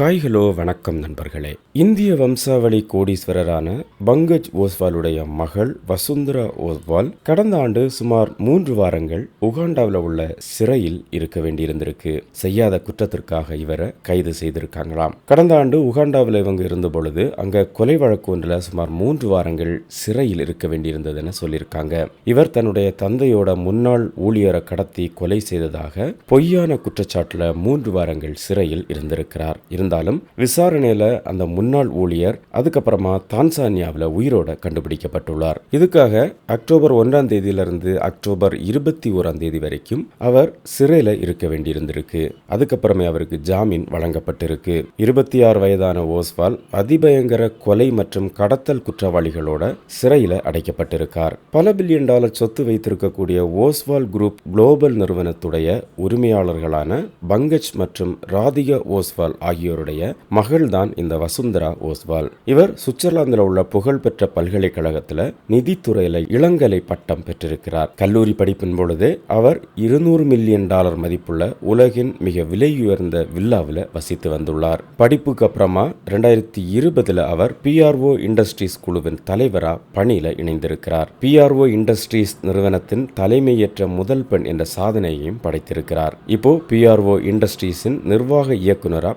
Hi hello வணக்கம் நண்பர்களே. இந்திய வம்சாவளி கோடீஸ்வரரான பங்கஜ் ஓஸ்வாலுடைய மகள் வசுந்தரா ஓஸ்வால் கடந்த ஆண்டு சுமார் மூன்று வாரங்கள் உகாண்டாவில் உள்ள சிறையில் இருக்க வேண்டியிருந்திருக்கு. செய்யாத குற்றத்திற்காக இவரை கைது செய்திருக்காங்களாம். கடந்த ஆண்டு உகாண்டாவில் இவங்க இருந்த பொழுது அங்க கொலை வழக்கு ஒன்றில் சுமார் மூன்று வாரங்கள் சிறையில் இருக்க வேண்டியிருந்ததுன்னு சொல்லியிருக்காங்க. இவர் தன்னுடைய தந்தையோட முன்னாள் ஊழியரை கடத்தி கொலை செய்ததாக பொய்யான குற்றச்சாட்டுல மூன்று வாரங்கள் சிறையில் இருந்திருக்கிறார். இருந்தாலும் விசாரணையில அந்த முன்னாள் ஊழியர் அதுக்கப்புறமா தான்சானியாவில் உயிரோட கண்டுபிடிக்கப்பட்டுள்ளார். இதுக்காக அக்டோபர் ஒன்றாம் தேதியிலிருந்து அக்டோபர் இருபத்தி ஓராம் தேதி வரைக்கும் அவர் சிறையில் இருக்க வேண்டியிருந்திருக்கு. அதுக்கப்புறமே அவருக்கு ஜாமீன் வழங்கப்பட்டிருக்கு. இருபத்தி ஆறு வயதான ஓஸ்வால் அதிபயங்கர கொலை மற்றும் கடத்தல் குற்றவாளிகளோட சிறையில் அடைக்கப்பட்டிருக்கார். பல பில்லியன் டாலர் சொத்து வைத்திருக்கக்கூடிய ஓஸ்வால் குரூப் குளோபல் நிறுவனத்துடைய உரிமையாளர்களான பங்கஜ் மற்றும் ராதிகா ஓஸ்வால் ஆகியோர் ஆகியோருடைய மகள்தான் இந்த வசுந்தரா ஓஸ்வால். இவர் சுவிட்சர்லாந்தில் உள்ள புகழ்பெற்ற பல்கலைக்கழகத்தில் நிதித்துறையில இளங்கலை பட்டம் பெற்றிருக்கிறார். கல்லூரி படிப்பின் பொழுது அவர் இருநூறு மில்லியன் டாலர் மதிப்புள்ள உலகின் மிக விலையுயர்ந்த வில்லாவில் வசித்து வந்துள்ளார். படிப்புக்கு அப்புறமா ரெண்டாயிரத்தி இருபதுல அவர் பிஆர்ஓ இண்டஸ்ட்ரீஸ் குழுவின் தலைவரா பணியில இணைந்திருக்கிறார். பிஆர்ஓ இண்டஸ்ட்ரீஸ் நிறுவனத்தின் தலைமையேற்ற முதல் பெண் என்ற சாதனையையும் படைத்திருக்கிறார். இப்போ பிஆர்ஓ இண்டஸ்ட்ரீஸின் நிர்வாக இயக்குனரா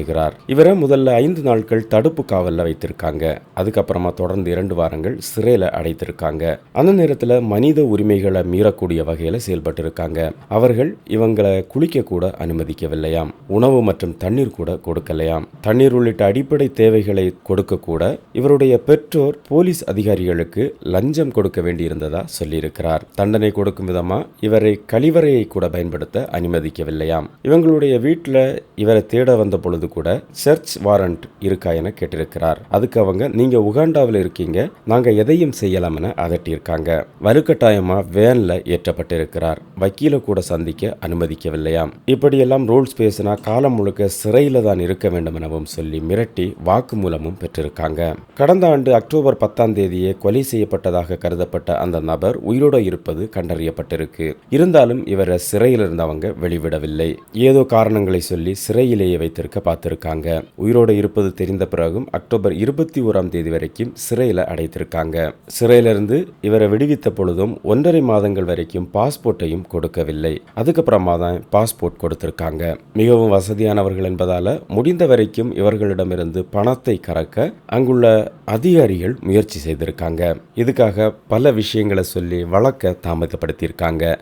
மாற்றுகிறார் இவரை முதல்ல ஐந்து நாட்கள் தடுப்பு காவலில் வைத்திருக்காங்க. அதுக்கப்புறமா தொடர்ந்து இரண்டு வாரங்கள் சிறையில் அடைத்திருக்காங்க. அந்த நேரத்தில் மனித உரிமைகளை மீறக்கூடிய வகையில் செயல்பட்டு இருக்காங்க அவர்கள் இவங்களை குளிக்க கூட அனுமதிக்கவில்லையாம். உணவு மற்றும் தண்ணீர் கூட கொடுக்கலையாம். தண்ணீர் உள்ளிட்ட அடிப்படை தேவைகளை கொடுக்க கூட இவருடைய பெற்றோர் போலீஸ் அதிகாரிகளுக்கு லஞ்சம் கொடுக்க வேண்டியிருந்ததா சொல்லியிருக்கிறார். தண்டனை கொடுக்கும் விதமா இவரை கழிவறையை கூட பயன்படுத்த அனுமதிக்கவில்லையாம். இவங்களுடைய வீட்டில் இவரை தேட வந்த பொழுது கூட சர்ச் வாரண்ட் இருக்கா என கேட்டிருக்கிறார். அதுக்கு அவங்க நீங்க உகாண்டாவில் இருக்கீங்க நாங்க எதையும் செய்யலாம் என அதட்டியிருக்காங்க. வலுக்கட்டாயமா வேன்ல ஏற்றப்பட்டிருக்கிறார். வக்கீல கூட சந்திக்க அனுமதிக்கவில்லையாம் இப்படியெல்லாம் ரூல்ஸ் பேசினா காலம் முழுக்க சிறையில தான் இருக்க வேண்டும் எனவும் சொல்லி மிரட்டி வாக்குமூலமும் பெற்றிருக்காங்க. கடந்த ஆண்டு அக்டோபர் பத்தாம் தேதியே கொலை செய்யப்பட்டதாக கருதப்பட்ட அந்த நபர் உயிரோடு இருப்பது கண்டறியப்பட்டிருக்கு. இருந்தாலும் இவரை சிறையில் இருந்தவங்க வெளிவிடவில்லை. ஏதோ காரணங்களை சொல்லி சிறையிலேயே வைத்திருக்க பார்த்து காத்திருக்காங்க. உயிரோடு இருப்பது தெரிந்த பிறகும் அக்டோபர் இருபத்தி ஓராம் தேதி வரைக்கும் சிறையில் அடைத்திருக்காங்க. சிறையிலிருந்து இவரை விடுவித்த பொழுதும் ஒன்றரை மாதங்கள் வரைக்கும் பாஸ்போர்ட்டையும் கொடுக்கவில்லை. அதுக்கப்புறமா தான் பாஸ்போர்ட் கொடுத்திருக்காங்க. மிகவும் வசதியானவர்கள் என்பதால முடிந்த வரைக்கும் இவர்களிடமிருந்து பணத்தை கறக்க அங்குள்ள அதிகாரிகள் முயற்சி செய்திருக்காங்க. இதுக்காக பல விஷயங்களை சொல்லி வழக்க தாமதப்படுத்தியிருக்காங்க.